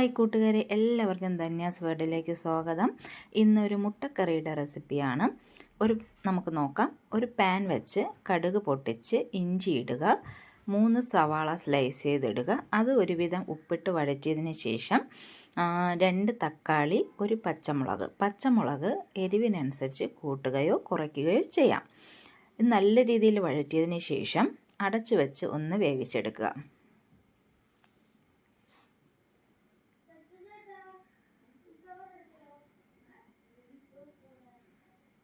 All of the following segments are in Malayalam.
ഹായ് കൂട്ടുകാരെ എല്ലാവർക്കും ധന്യാസ് വേർഡിലേക്ക് സ്വാഗതം. ഇന്നൊരു മുട്ടക്കറിയുടെ റെസിപ്പിയാണ്. ഒരു നമുക്ക് നോക്കാം. ഒരു പാൻ വെച്ച് കടുക് പൊട്ടിച്ച് ഇഞ്ചി ഇടുക. മൂന്ന് സവാള സ്ലൈസ് ചെയ്തിടുക. അത് ഒരുവിധം ഉപ്പിട്ട് വഴറ്റിയതിന് ശേഷം രണ്ട് തക്കാളി ഒരു പച്ചമുളക്. പച്ചമുളക് എരിവിനനുസരിച്ച് കൂട്ടുകയോ കുറയ്ക്കുകയോ ചെയ്യാം. നല്ല രീതിയിൽ വഴറ്റിയതിന് ശേഷം അടച്ചു വെച്ച് ഒന്ന് വേവിച്ചെടുക്കുക.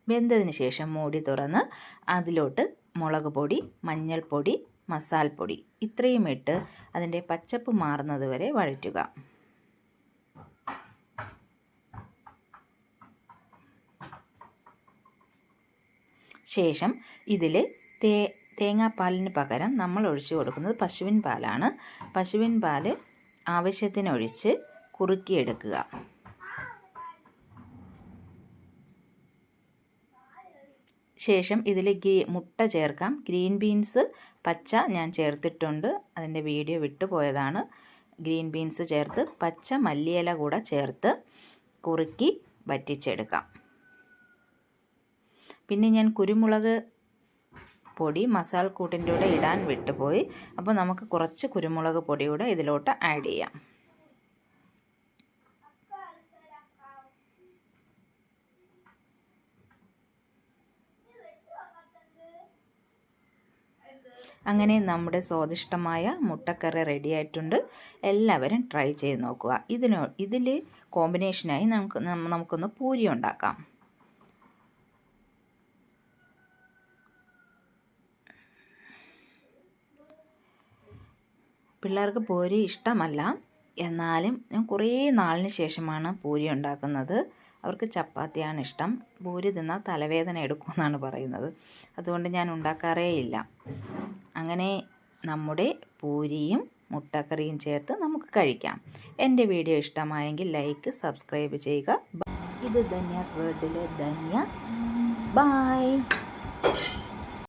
വെന്തതിന് ശേഷം മൂടി തുറന്ന് അതിലോട്ട് മുളക് പൊടി മഞ്ഞൾപ്പൊടി മസാൽപ്പൊടി ഇത്രയും ഇട്ട് അതിന്റെ പച്ചപ്പ് മാറുന്നത് വരെ വഴറ്റുക. ശേഷം ഇതിൽ തേ തേങ്ങാപ്പാലിന് പകരം നമ്മൾ ഒഴിച്ചു കൊടുക്കുന്നത് പശുവിൻ പാലാണ്. പശുവിൻ പാൽ ആവശ്യത്തിനൊഴിച്ച് കുറുക്കിയെടുക്കുക. ശേഷം ഇതിൽ ഗ്രീ മുട്ട ചേർക്കാം. ഗ്രീൻ ബീൻസ് പച്ച ഞാൻ ചേർത്തിട്ടുണ്ട്. അതിന്റെ വീഡിയോ വിട്ടുപോയതാണ് ഗ്രീൻ ബീൻസ് ചേർത്ത് പച്ച മല്ലിയില കൂടെ ചേർത്ത് കുറുക്കി വറ്റിച്ചെടുക്കാം. പിന്നെ ഞാൻ കുരുമുളക് പൊടി മസാല കൂട്ടിന്റെ കൂടെ ഇടാൻ വിട്ടുപോയി. അപ്പോൾ നമുക്ക് കുറച്ച് കുരുമുളക് പൊടി കൂടെ ഇതിലോട്ട് ആഡ് ചെയ്യാം. അങ്ങനെ നമ്മുടെ സ്വാദിഷ്ടമായ മുട്ടക്കറി റെഡി ആയിട്ടുണ്ട്. എല്ലാവരും ട്രൈ ചെയ്ത് നോക്കുക. ഇതിനോ ഇതിൽ കോമ്പിനേഷനായി നമുക്ക് നമുക്കൊന്ന് പൂരി ഉണ്ടാക്കാം. പിള്ളേർക്ക് പൂരി ഇഷ്ടമല്ല. എന്നാലും ഞാൻ കുറേ നാളിന് ശേഷമാണ് പൂരി ഉണ്ടാക്കുന്നത്. അവർക്ക് ചപ്പാത്തിയാണ് ഇഷ്ടം. പൂരി തിന്നാൽ തലവേദന എടുക്കുമെന്നാണ് പറയുന്നത്. അതുകൊണ്ട് ഞാൻ ഉണ്ടാക്കാറേ ഇല്ല. അങ്ങനെ നമ്മുടെ പൂരിയും മുട്ടക്കറിയും ചേർത്ത് നമുക്ക് കഴിക്കാം. എന്റെ വീഡിയോ ഇഷ്ടമായെങ്കിൽ ലൈക്ക് സബ്സ്ക്രൈബ് ചെയ്യുക. ഇത് ധന്യാസ് വേർഡിലെ ധന്യ. ബായ്